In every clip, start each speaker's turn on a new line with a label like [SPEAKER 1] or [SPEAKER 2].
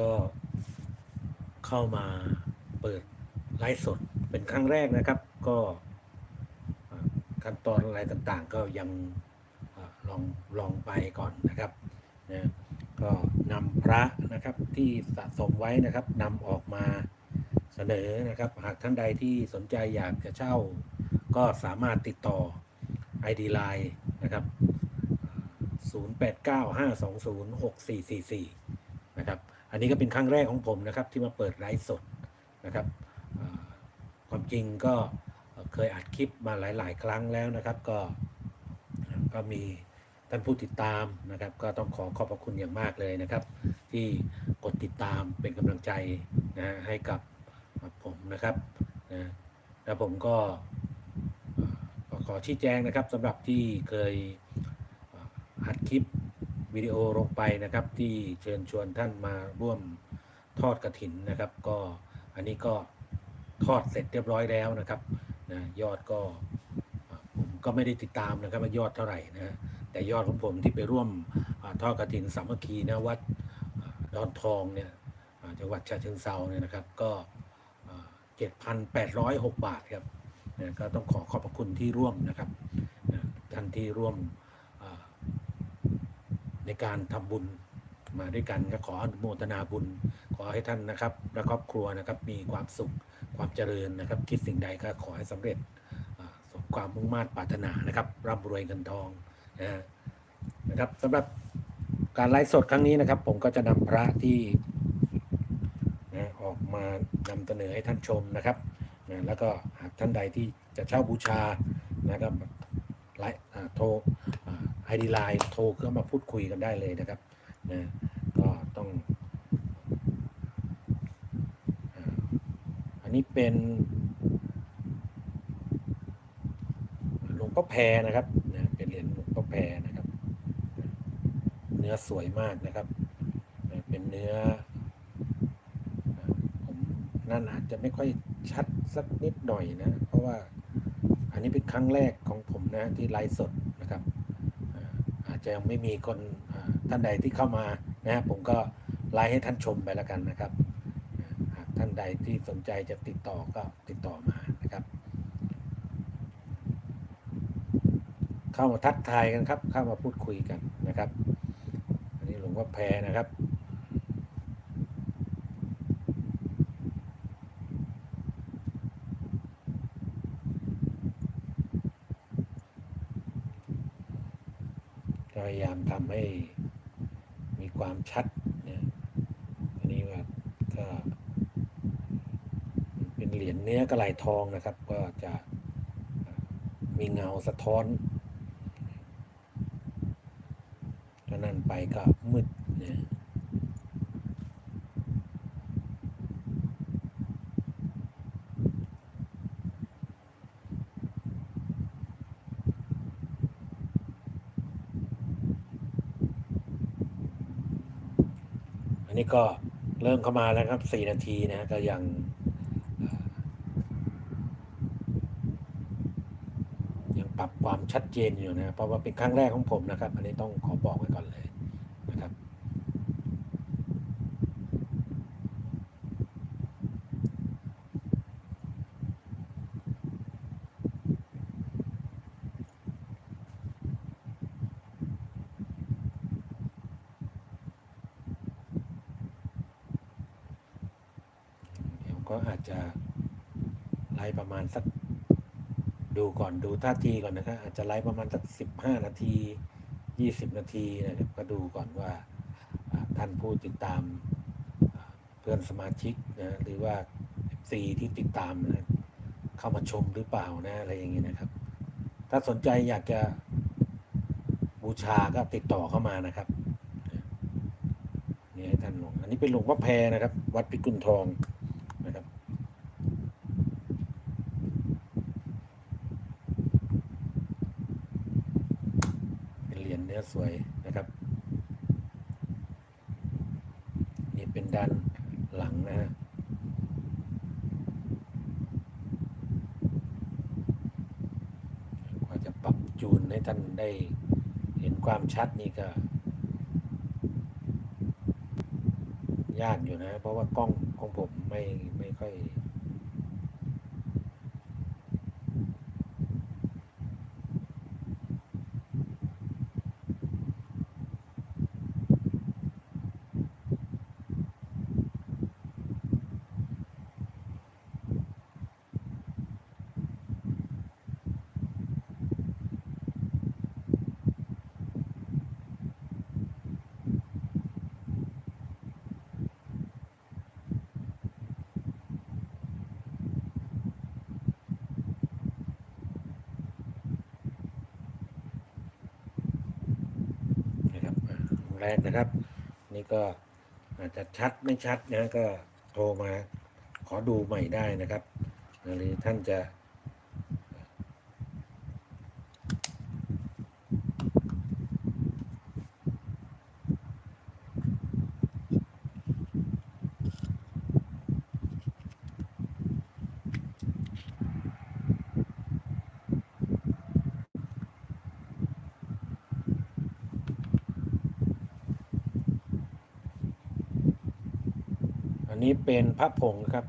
[SPEAKER 1] ก็เข้ามาเปิดไลฟ์สดเป็นครั้งแรกนะครับ ก็ขั้นตอนอะไรต่างๆ ก็ยังอลองลองไปก่อนนะครับนะก็นำพระนะครับที่สะสมไว้นะครับนำออกมาเสนอนะครับ หากท่านใดที่สนใจอยากจะเช่า ก็สามารถติดต่อ ID Line นะครับ 0895206444นะครับ อันนี้ก็เป็นครั้งแรกของผมนะครับที่มาเปิดไลฟ์สดนะครับความจริงก็เคยอัดคลิปมาหลาย ๆ ครั้งแล้วนะครับก็ก็มีท่านผู้ติดตามนะครับ ก็ต้องขอขอบพระคุณอย่างมากเลยนะครับ ที่กดติดตามเป็นกำลังใจนะให้กับผมนะครับนะแล้วผมก็ขอชี้แจงนะครับสำหรับที่เคยอัดคลิป วิดีโอลงไปนะครับที่เชิญชวนท่านมาร่วมทอดกระถินนะครับ ก็อันนี้ก็ทอดเสร็จเรียบร้อยแล้วนะครับนะยอดก็ผมก็ไม่ได้ติดตามนะครับว่ายอดเท่าไหร่นะแต่ยอดของผมที่ไปร่วมอทอดกระถินสามัคคีนะวัดดอนทองเนี่ยจังหวัดฉะเชิงเซาเนี่ยนะครับก็เจ็ดพันแปดร้อยหกบาทครับนะก็ต้องขอขอบพระคุณที่ร่วมนะครับนะท่านที่ร่วม ในการทำบุญมาด้วยกันก็ขออนุโมทนาบุญ ขอให้ท่านนะครับ และครอบครัวนะครับมีความสุขความเจริญนะครับ คิดสิ่งใดก็ขอให้สำเร็จสมความมุ่งมา่ปรารถนานะครับร่ำรวยเงินทองนะนะครับสำหรับการไลฟ์สดครั้งนี้นะครับ ผมก็จะนำพระที่นะออกมานำเสนอให้ท่านชมนะครับนะแล้วก็หากท่านใดที่จะเช่าบูชานะครับไลน์อ่โทร ไอดีไลน์โทรเข้ามาพูดคุยกันได้เลยนะครับนะก็ต้อง อันนี้เป็นหลวงพ่อแพรนะครับนะเป็นเหรียญหลวงพ่อแพรนะครับ เนื้อสวยมากนะครับนะเป็นเนื้อผมนั่นอาจจะไม่ค่อยชัดสักนิดหน่อยนะ เพราะว่าอันนี้เป็นครั้งแรกของผมนะที่ไลฟ์สดนะครับอ่าอา จะยังไม่มีคนท่านใดที่เข้ามานะผมก็ไลน์ให้ท่านชมไปแล้วกันนะครับหากท่านใดที่สนใจจะติดต่อก็ติดต่อมานะครับ เข้ามาทักทายกันครับ เข้ามาพูดคุยกันนะครับ อันนี้หลวงพ่อแพรนะครับ ก็พยายาม ทำให้มีความชัดเนี่ยอันนี้ว่าก็เป็นเหรียญเนื้อกระไหลทองนะครับ ก็จะมีเงาสะท้อนถ้านั่นไปก็มืดเนี่ยอั นนี้ก็เริ่มเข้ามาแล้วครับสี่นาทีนะก็ยังยังปรับความชัดเจนอยู่นะเพราะว่าเป็นครั้งแรกของผมนะครับ อันนี้ต้องขอบอกไว้ก่อนเลยนะครับ เดี๋ยว ก็อาจจะไลฟ์ประมาณสักดูก่อนดูท่าทีก่อนนะครับอาจจะไลฟ์ประมาณสักสิบห้านาทียี่สิบนาทีนะครับก็ดูก่อนว่าท่านผู้ติดตามเพื่อนสมาชิกนะหรือว่าซีที่ติดตามนะเข้ามาชมหรือเปล่านะอะไรอย่างนี้นะครับ ถ้าสนใจอยากจะบูชาก็ติดต่อเข้ามานะครับนี่ให้ท่านหลวงอันนี้เป็นหลวงพ่อแพรนะครับ วัดพิกุลทองนะครับ เป็ นื้อสวยนะครับ นี่เป็นด้านหลังนะฮะกว่าจะปรับจูนให้ท่านได้เห็นความชัดนี่ก็ ยากอยู่นะ เพราะว่ากล้องของผมไม่ไม่ค่อย นะครับอ่าค รั้งแรกนะครับ นี่ก็อาจจะชัดไม่ชัดนะก็โทรมาขอดูใหม่ได้นะครับหรือท่านจะ อั นี้เป็นพระผงครับ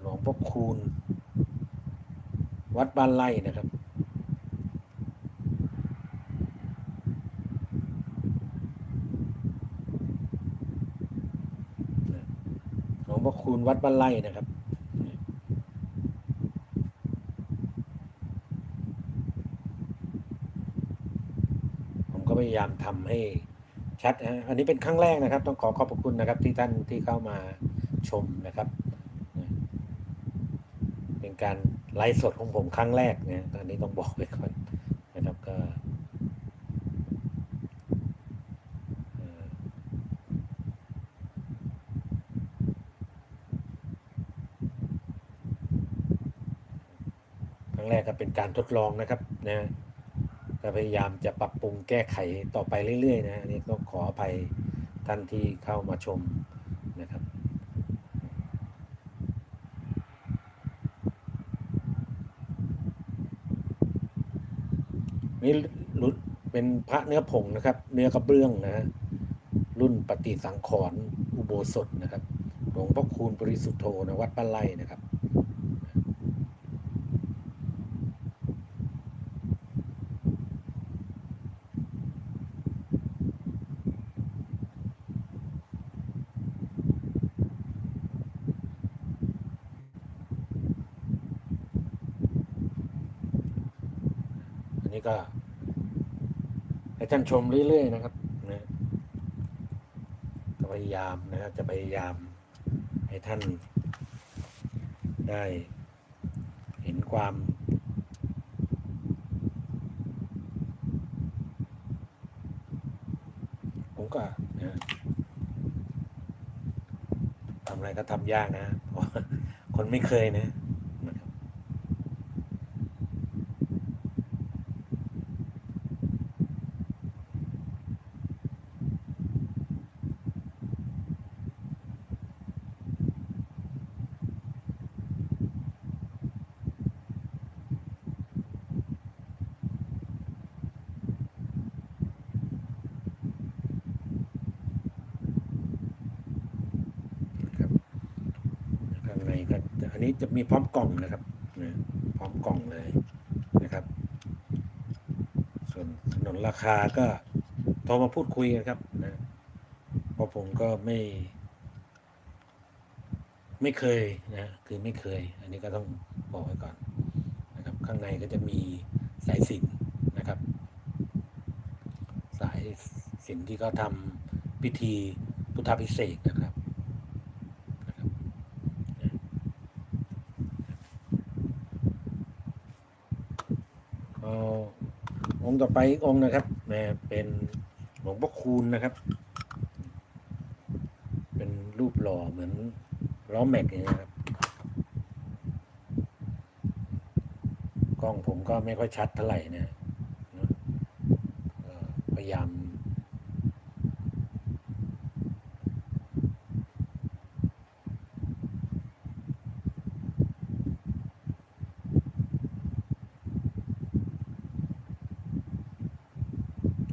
[SPEAKER 1] หลวงพ่อคูณ วัดบ้านไร่นะครับ หลวงพ่อคูณวัดบ้านไร่นะครับผมก็พยายามทำให้ ชัดฮะอันนี้เป็นครั้งแรกนะครับ ต้องขอขอบพระคุณนะครับที่ท่านที่เข้ามาชมนะครับ เป็นการไลฟ์สดของผมครั้งแรกนะตอนนี้ต้องบอกไว้ก่อนนะครับก็ครั้งแรกก็เป็นการทดลองนะครับนะ ก็พยายามจะปรับปรุงแก้ไขต่อไปเรื่อยๆนะอันนี้ต้องขออภัยท่านที่เข้ามาชมนะครับนี่รุ่นเป็นพระเนื้อผงนะครับ เนื้อกระเบื้องนะ รุ่นปฏิสังขรณ์อุโบสถนะครับ หลวงพ่อคูณปริสุทธโธนะวัดป้านไร่นะครับ อันนี้ก็ ให้ท่านชมเรื่อยๆนะครับนะพยายามนะครับจะพยายามให้ท่านได้เห็นความผมก็นะทำอะไรก็ทำยากนะ คนไม่เคยนะนะครับ นะครับข้างในก็ จะมีพร้อมกล่องนะครับนะพร้อมกล่องเลยนะครับ ส่วนถนนราคาก็โทรมาพูดคุยกันครับนะเพราะผมก็ไม่ ไม่เคยนะคือไม่เคย อันนี้ก็ต้องบอกไว้ก่อนนะครับ ข้างในก็จะมีสายสินนะครับ สายสินที่เขาทำพิธีพุทธพิเศษนะครับ เอาองค์ ต่อไปองค์นะครับนะเป็นหลวงพ่อคูณนะครับ เป็นรูปหล่อเหมือนล้อแม็กอย่างเงี้ยครับ กล้องผมก็ไม่ค่อยชัดเท่าไหร่นะพยายาม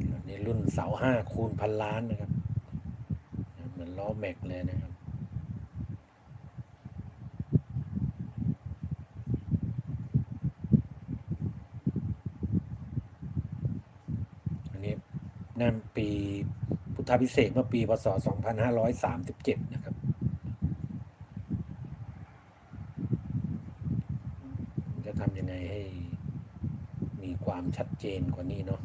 [SPEAKER 1] อันนี้ รุ่นเสาห้าคูณพันล้านนะครับ เหมือนล้อแม็กเลยนะครับ อันนี้นั่นปีพุทธพิเศษกเมื่อปีพศ 2537 นะครับจะทำยังไงให้มีความชัดเจนกว่านี้เนาะ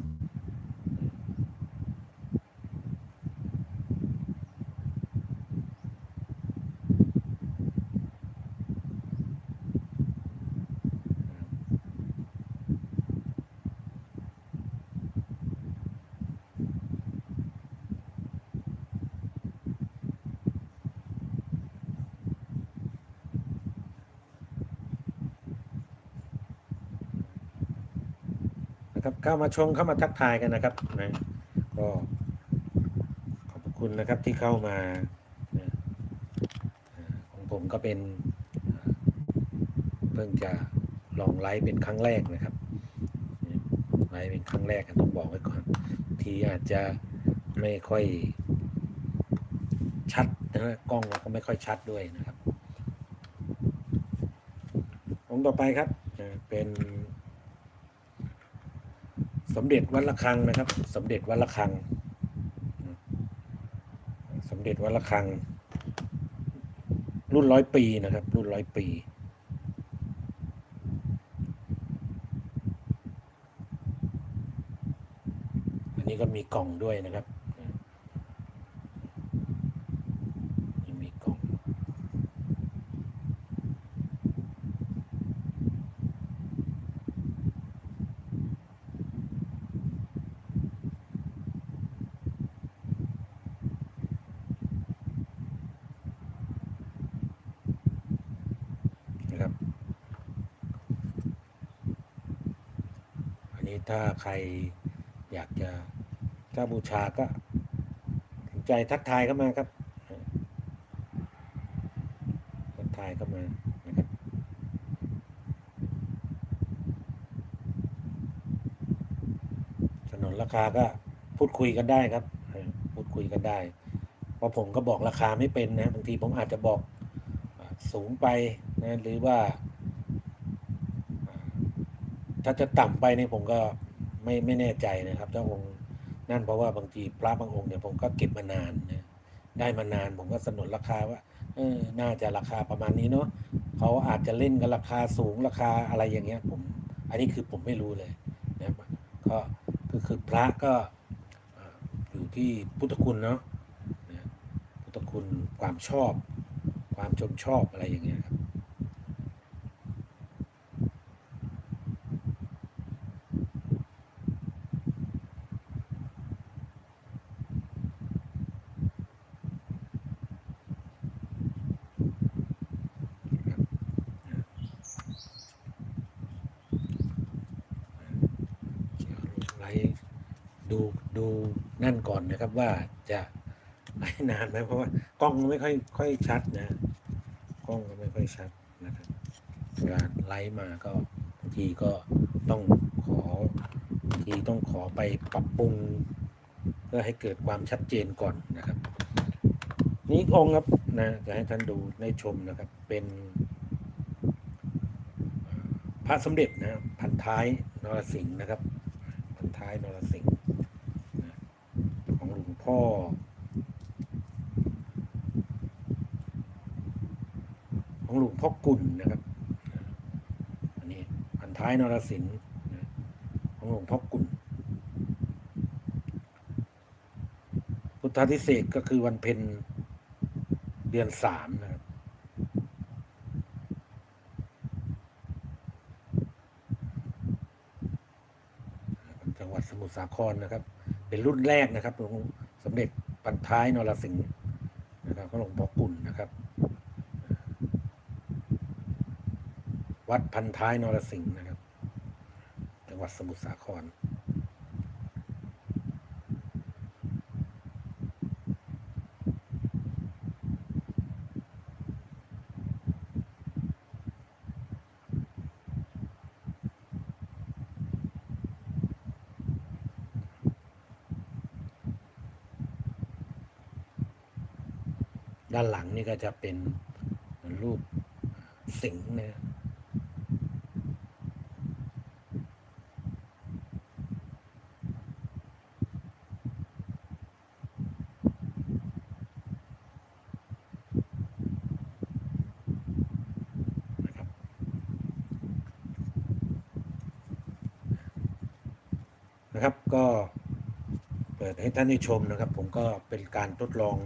[SPEAKER 1] เข้ามาชมเข้ามาทักทายกันนะครับนะก็ขอบคุณนะครับที่เข้ามานะของผมก็เป็นเพิ่งจะลองไลฟ์เป็นครั้งแรกนะครับไลฟ์เป็นครั้งแรกต้องบอกไว้ก่อน ทีอาจจะไม่ค่อยชัดนะกล้องก็ไม่ค่อยชัดด้วยนะครับองค์ต่อไปครับเป็น สมเด็จวัดระฆังนะครับ สมเด็จวัดระฆัง สมเด็จวัดระฆัง รุ่นร้อยปีนะครับ รุ่นร้อยปีอันนี้ก็มีกล่องด้วยนะครับนี่มีกล่อง นะครับ อันนี้ ถ้าใครอยากจะถ้าบูชาก็สนใจทักทายเข้ามาครับ ทักทายเข้ามานะครับสนนราคาก็พูดคุยกันได้ครับ พูดคุยกันได้ เพราะผมก็บอกราคาไม่เป็นนะบางทีผมอาจจะบอกสูงไปนะหรือว่า ถ้าจะต่ำไปเนี่ยผมก็ไม่ไม่แน่ใจนะครับถ้าองค์นั่นเพราะว่าบางทีพระบางองค์เนี่ยผมก็เก็บมานานนะได้มานานผมก็สนนราคาว่าเออน่าจะราคาประมาณนี้เนาะเขาอาจจะเล่นกันราคาสูงราคาอะไรอย่างเงี้ย ผม อันนี้คือผมไม่รู้เลยนะก็คือคือพระก็อยู่ที่พุทธคุณเนาะนะพุทธคุณความชอบ ความชมชอบอะไรอย่างเงี้ยครับ ไลฟ์ดูดู นะครับว่าจะไลฟ์นานไหมเพราะว่ากล้องไม่ค่อยค่อยชัดนะกล้องก็ไม่ค่อยชัดนะครับเวลาไลฟ์มาก็บางทีก็ต้องขอบางทีต้องขอไปปรับปรุง เพื่อให้เกิดความชัดเจนก่อนนะครับ นี่องค์ครับนะจะให้ท่านดูได้ชมนะครับ เป็นพระสมเด็จนะพันท้ายนรสิงห์นะครับ พันท้ายนรสิงห์นะของหลวง พ่อ ของหลวงพ่อกุลนะครับ อันนี้พันท้ายนรสิงห์ของหลวงพ่อกุลพุทธาธิเศษกก็คือวันเพ็ญเดือนสามนะครับจังหวัดสมุทรสาครนะครับ เป็นรุ่นแรกนะครับหลวง สมเด็จปันท้ายนรสิงห์นะครับของหลวงพ่อกุลนะครับ วัดพันท้ายนรสิงห์นะครับ จังหวัดสมุทรสาครานหลังนี่ก็จะเป็นรูปสิงห์นะนะครับก็เปิดให้ท่านได้ชมนะครับ ผมก็เป็นการทดลอง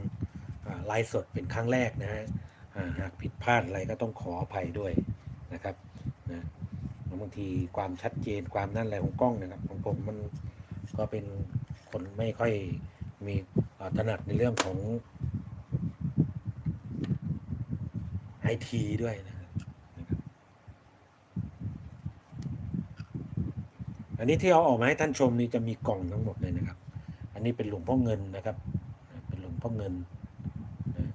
[SPEAKER 1] ไลฟ์สดเป็นครั้งแรกนะฮะหากผิดพลาดอะไรก็ต้องขออภัยด้วยนะครับนะบางทีความชัดเจนความนั่นอะไรของกล้องเนะครับของผมมันก็เป็นคนไม่ค่อยมีถนัดในเรื่องของไอทีด้วยนะครับอันนี้ที่เอาออกมาให้ท่านชมนี่จะมีกล่องทั้งหมดเลยนะครับ อันนี้เป็นหลวงพ่อเงินนะครับ เป็นหลวงพ่อเงินนะ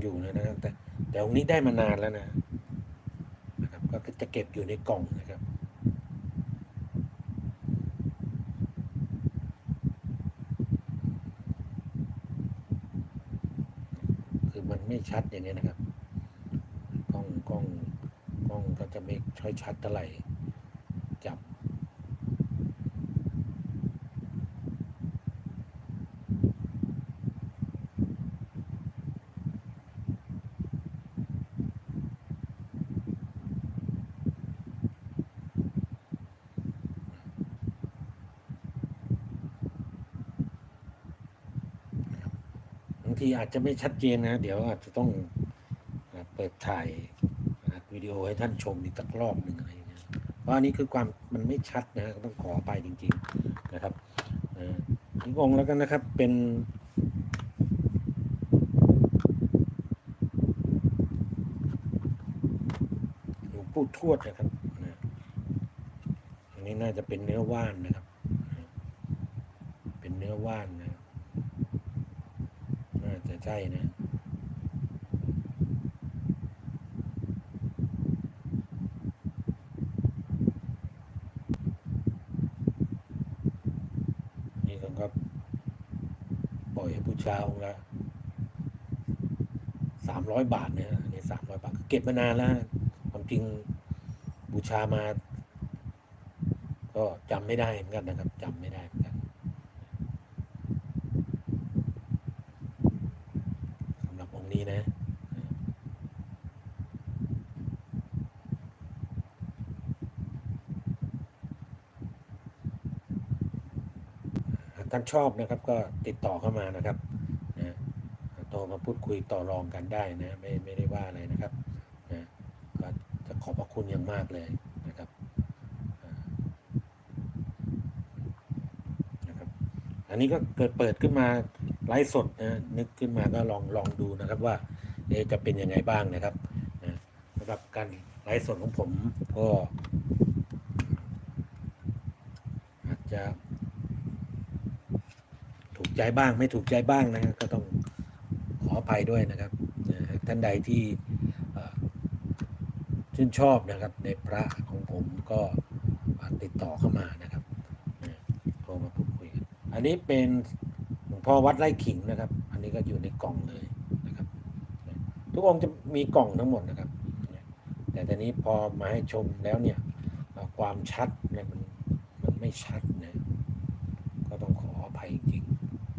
[SPEAKER 1] อยู่นะนะครับ แต่แต่องค์นี้ได้มานานแล้วนะนะครับ ก็จะเก็บอยู่ในกล่องนะครับคือมันไม่ชัดอย่างนี้นะครับกล้องกล้องกล้องก็จะไม่ค่อยชัดเท่าไหร่ จับ บาง ทีอาจจะไม่ชัดเจนนะ เดี๋ยวอาจจะต้องเปิดถ่ายวิดีโอให้ท่านชมอีกสักรอบหนึ่งอะไรอย่างเงี้ยเพราะอันนี้คือความมันไม่ชัดนะต้องขอไปจริง ๆนะครับอีกองแล้วกันนะครับเป็นหลวงปู่ทวดนะครับอันนี้น่าจะเป็นเนื้อว่านนะครับ เป็นเนื้อว่านนะ ใช่นะนี่ผมก็ปล่อยให้ผู้เช่าละสามร้อยบาทเนี่ยอันนี้สามร้อยบาทเก็บมานานแล้วความจริงบูชามา ก็จำไม่ได้เหมือนกันนะครับจำไม่ได้เหมือนกัน สำหรับองค์ นี้นะหากท่านชอบนะครับก็ติดต่อเข้ามานะครับนะโทรมาพูดคุยต่อรองกันได้นะไม่ไม่ได้ว่าอะไรนะครับนะก็จะขอบพระคุณอย่างมากเลยนะครับนะครับ อันนี้ก็เกิดเปิดขึ้นมา ไลฟ์สดนะนึกขึ้นมาก็ลองลองดูนะครับว่าจะเป็นยังไงบ้างนะครับนะสำหรับการไลฟ์สดของผมก็อาจจะถูกใจบ้างไม่ถูกใจบ้างนะก็ต้องขออภัยด้วยนะครับท่านใดที่ชื่นชอบนะครับในพระของผมก็ติดต่อเข้ามานะครับโทรมาพูดคุยกันอันนี้เป็น พ่อวัดไร่ขิงนะครับ อันนี้ก็อยู่ในกล่องเลยนะครับ ทุกองค์จะมีกล่องทั้งหมดนะครับ แต่ตอนนี้พอมาให้ชมแล้วเนี่ยความชัดเนี่ยมันมันไม่ชัดนะก็ต้องขออภัยจริง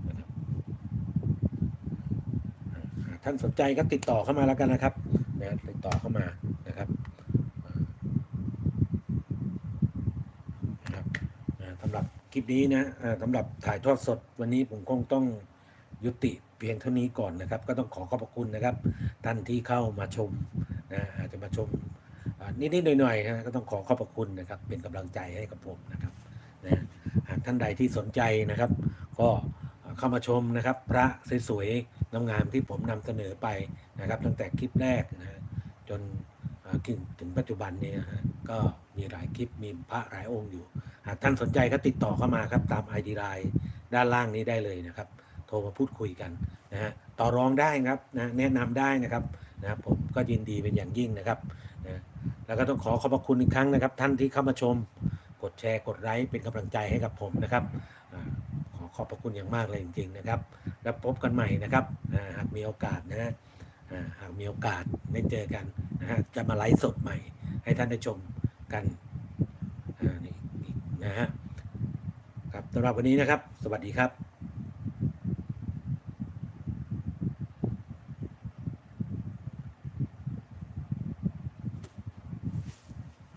[SPEAKER 1] นะครับท่านสนใจก็ติดต่อเข้ามาแล้วกันนะครับนะติดต่อเข้ามานะครับอ่านะครับอ่าสำหรับ คลิปนี้นะอ่าสำหรับถ่ายทอดสดวันนี้ผมคงต้องยุติเพียงเท่านี้ก่อนนะครับ ก็ต้องขอขอบพระคุณนะครับ ท่านที่เข้ามาชมนะอาจจะมาชมนิดๆหน่อยๆนะก็ต้องขอขอบพระคุณนะครับ เป็นกำลังใจให้กับผมนะครับนะหากท่านใดที่สนใจนะครับ ก็เข้ามาชมนะครับ พระสวยๆงามๆที่ผมนำเสนอไปนะครับ ตั้งแต่คลิปแรกนะฮะจนถึงถึงปัจจุบันนี้นะฮะก็มีหลายคลิปมีพระหลายองค์อยู่ากท่านสนใจก็ติดต่อเข้ามาครับตาม ID ไลน์ด้านล่างนี้ได้เลยนะครับ โทรมาพูดคุยกันนะฮะต่อรองได้ครับนะแนะนำได้นะครับนะครับผมก็ยินดีเป็นอย่างยิ่งนะครับนะแล้วก็ต้องขอขอบพระคุณอีกครั้งนะครับ ท่านที่เข้ามาชม กดแชร์กดไลค์เป็นกำลังใจให้กับผมนะครับขอขอบพระคุณอย่างมากเลยจริง ๆนะครับ แล้วพบกันใหม่นะครับหากมีโอกาสนะฮะหากมีโอกาสได้เจอกันนะฮะจะมาไลฟ์สดใหม่ ให้ท่านได้ชมกัน นะฮะครับสำหรับวันนี้นะครับ สวัสดีครับ